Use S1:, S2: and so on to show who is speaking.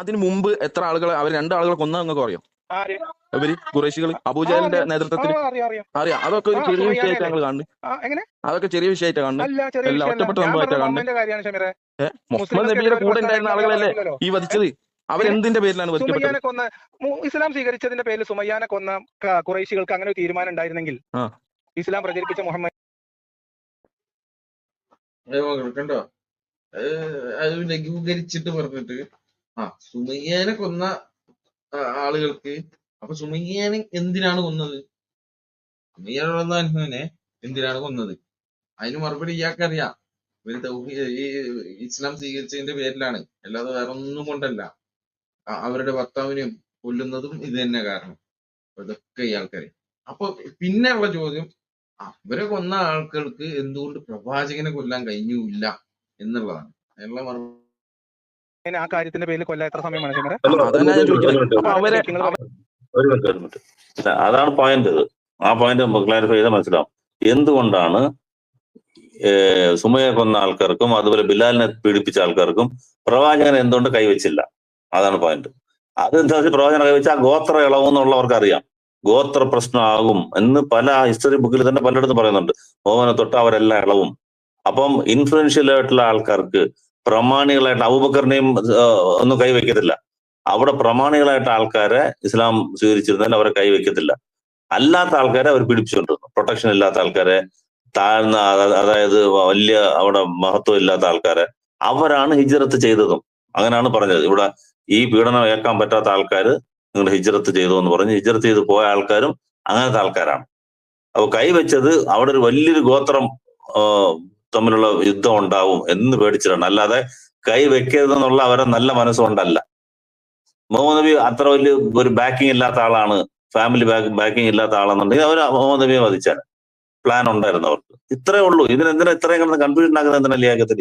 S1: അതിന് മുമ്പ് എത്ര ആളുകളെ അവർ രണ്ടാളുകളെ കൊന്ന നിങ്ങൾക്ക് അറിയോ ഇവർ കുറേശികൾ അബൂജാലിന്റെ നേതൃത്വത്തിൽ.
S2: അറിയാം അറിയാം.
S1: അറിയാം. അതൊക്കെ ഒരു ചെറിയ വിഷയമായിട്ട് ഞങ്ങൾ കാണുന്നു
S2: എങ്ങനെ?
S1: അതൊക്കെ ചെറിയ വിഷയമായിട്ട് കാണുന്നത്.
S2: അല്ല
S1: എല്ലാം ഒറ്റപ്പെട്ട സംഭവമായിട്ട് കാണുന്നത്. മുഹമ്മദ് നബിയുടെ കൂടെ ഉണ്ടായിരുന്ന ആളുകളല്ലേ ഈ വധിച്ചത്? അവരെന്തിന്റെ പേരിലാണ് വധിക്കപ്പെട്ടത്?
S2: സുമയ്യാനെ കൊന്ന ഇസ്ലാം സ്വീകരിച്ചതിന്റെ പേരിൽ സുമയ്യാനെ കൊന്ന കുറേശികൾക്ക് അങ്ങനെ ഒരു തീരുമാനം ഉണ്ടായിരുന്നെങ്കിൽ ഇസ്ലാം പ്രചരിപ്പിച്ച മുഹമ്മദ്
S3: കണ്ടോ അത് ലഘൂകരിച്ചിട്ട് പറഞ്ഞിട്ട് ആ സുമയ്യാനെ കൊന്ന ആളുകൾക്ക് അപ്പൊ സുമയ്യാനെ എന്തിനാണ് കൊന്നത്? സുമയ്യനെ അനുഭവനെ എന്തിനാണ് കൊന്നത്? അതിന് മറുപടി ഇയാൾക്കറിയാം. ഇവർ ഈ ഇസ്ലാം സ്വീകരിച്ചതിന്റെ പേരിലാണ്. അല്ലാതെ വേറെ ഒന്നും കൊണ്ടല്ല അവരുടെ ഭർത്താവിനെ കൊല്ലുന്നതും ഇത് തന്നെ കാരണം. ഇതൊക്കെ ഇയാൾക്കറിയാം. അപ്പൊ പിന്നെയുള്ള ചോദ്യം അവരെ കൊന്ന ആൾക്കാർക്ക് എന്തുകൊണ്ട് പ്രവാചകനെ കൊല്ലാൻ കഴിഞ്ഞില്ല എന്നുള്ളതാണ്. അതിനുള്ള മറുപടി
S2: ആ കാര്യത്തിന്റെ പേരിൽ കൊല്ലാൻ എത്ര
S4: ഒരു അതാണ് പോയിന്റ് ആ പോയിന്റ് ക്ലാരിഫൈ ചെയ്താൽ മനസ്സിലാവും. എന്തുകൊണ്ടാണ് സുമയെ കൊന്ന ആൾക്കാർക്കും അതുപോലെ ബിലാലിനെ പീഡിപ്പിച്ച ആൾക്കാർക്കും പ്രവാചകൻ എന്തുകൊണ്ട് കൈവച്ചില്ല? അതാണ് പോയിന്റ് അതെന്താ വെച്ചാൽ പ്രവാചകൻ കൈവച്ച ആ ഗോത്ര ഇളവെന്നുള്ളവർക്ക് അറിയാം. ഗോത്ര പ്രശ്നമാകും എന്ന് പല ഹിസ്റ്ററി ബുക്കിൽ തന്നെ പലയിടത്തും പറയുന്നുണ്ട്. മോഹനെ തൊട്ട് അവരെല്ലാം ഇളവും. അപ്പം ഇൻഫ്ലുവൻഷ്യൽ ആയിട്ടുള്ള ആൾക്കാർക്ക് പ്രമാണികളായിട്ട് അബൂബക്കറിനെയും ഒന്നും കൈവയ്ക്കത്തില്ല. അവിടെ പ്രമാണികളായിട്ട് ആൾക്കാരെ ഇസ്ലാം സ്വീകരിച്ചിരുന്നാൽ അവരെ കൈവയ്ക്കത്തില്ല. അല്ലാത്ത ആൾക്കാരെ അവർ പിടിപ്പിച്ചുകൊണ്ടിരുന്നു. പ്രൊട്ടക്ഷൻ ഇല്ലാത്ത ആൾക്കാരെ താഴ്ന്ന അതായത് വലിയ അവിടെ മഹത്വം ഇല്ലാത്ത ആൾക്കാരെ അവരാണ് ഹിജ്റത്ത് ചെയ്തതും. അങ്ങനെയാണ് പറഞ്ഞത്. ഇവിടെ ഈ പീഡനം ഏൽക്കാൻ പറ്റാത്ത ആൾക്കാർ നിങ്ങൾ ഹിജ്റത്ത് ചെയ്തു എന്ന് പറഞ്ഞ് ഹിജ്റത്ത് ചെയ്ത് പോയ ആൾക്കാരും അങ്ങനത്തെ ആൾക്കാരാണ്. അപ്പൊ കൈവച്ചത് അവിടെ ഒരു വലിയൊരു ഗോത്രം തമ്മിലുള്ള യുദ്ധം ഉണ്ടാവും എന്ന് പേടിച്ചിട്ടാണ്. അല്ലാതെ കൈ വെക്കരുതെന്നുള്ള അവരെ നല്ല മനസ്സുകൊണ്ടല്ല. മുഹമ്മദ് നബി അത്ര വലിയ ഒരു ബാക്കിംഗ് ഇല്ലാത്ത ആളാണ്. ഫാമിലി ബാക്ക് ബാക്കിംഗ് ഇല്ലാത്ത ആളാണെന്നുണ്ടെങ്കിൽ അവർ മുഹമ്മദ് നബിയെ വധിച്ചാൽ പ്ലാൻ ഉണ്ടായിരുന്നു അവർക്ക്. ഇത്രേ ഉള്ളൂ. ഇതിനെന്തിനാ ഇത്രയും കിടന്ന് കൺഫ്യൂഷൻ ആക്കുന്നത് എന്തിനാ ലിയാക്കത്തിൽ